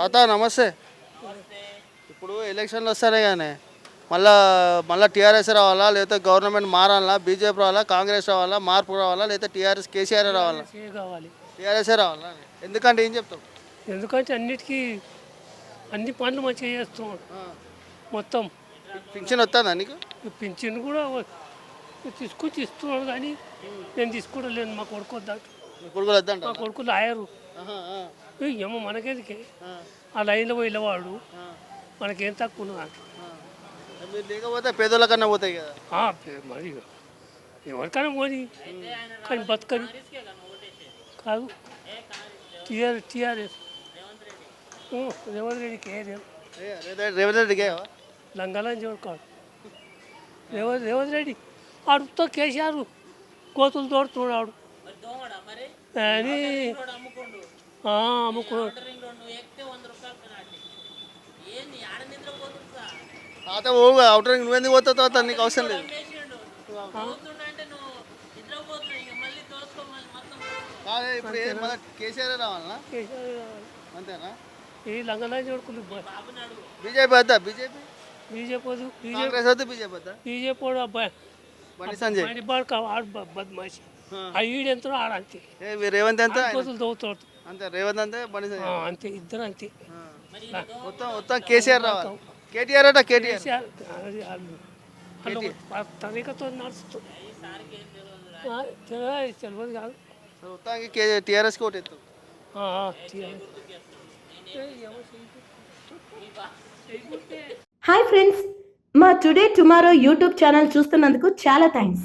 తాత నమస్తే. ఇప్పుడు ఎలక్షన్లు వస్తాయి కానీ మళ్ళా మళ్ళీ టీఆర్ఎస్ రావాలా లేకపోతే గవర్నమెంట్ మారాలా బీజేపీ రావాలా కాంగ్రెస్ రావాలా మార్పు రావాలా లేకపోతే టీఆర్ఎస్ కేసీఆర్ రావాలా? కావాలి? టీఆర్ఎస్ఏ రావాలా? ఎందుకంటే ఏం చెప్తాం ఎందుకంటే అన్నిటికీ అన్ని పనులు మంచిగా చేస్తున్నాడు మొత్తం. పింఛన్ వస్తుందా నీకు? పింఛన్ కూడా తీసుకొచ్చి ఇస్తున్నాడు కానీ నేను తీసుకోవడం లేదు మా కొడుకు వద్దాడు నీ కొడుకులు వద్దంట మా కొడుకు లాయరు ఏమో మనకేదికే? ఆ. లైన్లో పోయినవాడు మనకేం తక్కువ ఉన్నది? మీరు లేకపోతే పేదోళ్ళ కన్నా పోతాయి కదా? ఆ, పే- మరి ఎవరికైనా పోని. కానీ బతకని కాదు. TR TRS. ఊ, రేవంత్ రెడ్డికి ఏ రేవ్ ఏ, రేవంత్ రేవంత్ రెడ్డికి ఏవా? లంగాలని చూడకాడు రేవంత్ రేవంత్ రెడ్డి ఆడుతో కేసీఆర్ కోతులు తోడుతున్నాడు అని తాత ఓ అవుటర్ రింగ్ నువ్వెందుకు పోతావు తాత? నీకు అవసరం లేదు. ఇప్పుడు కేసీఆర్ రావాలనా? అంతేనా? ఈ చూడుకుంది బీజేపీ వద్దా? బీజేపీ? బీజేపీ వద్దు. బీజేపీ వద్దు బీజేపీ వద్దా? బీజేపీ వాడు అబ్బాయి బండి సంజయ్. బండి బాడుక ఆడు బ- బద్మాషి. ఆ ఈడెంతో ఆడంతే. ఏ వీ- రేవంత్ ఎంత కోతులు తవ్వుతాడు అంతే రేవంత్ అంతే బండి అంతే ఇద్దరు అంతే. మొత్తం మొత్తం కేసీఆర్ రావాలి. కేటీఆర్ అట కేటీఆర్. తనిఖతో నడుస్తుంది. తెలియదు కాదు. మొత్తానికి కే టీఆర్ఎస్కి ఎత్తు హాయ్ ఫ్రెండ్స్ మా టుడే టుమారో యూట్యూబ్ ఛానల్ చూస్తున్నందుకు చాలా థ్యాంక్స్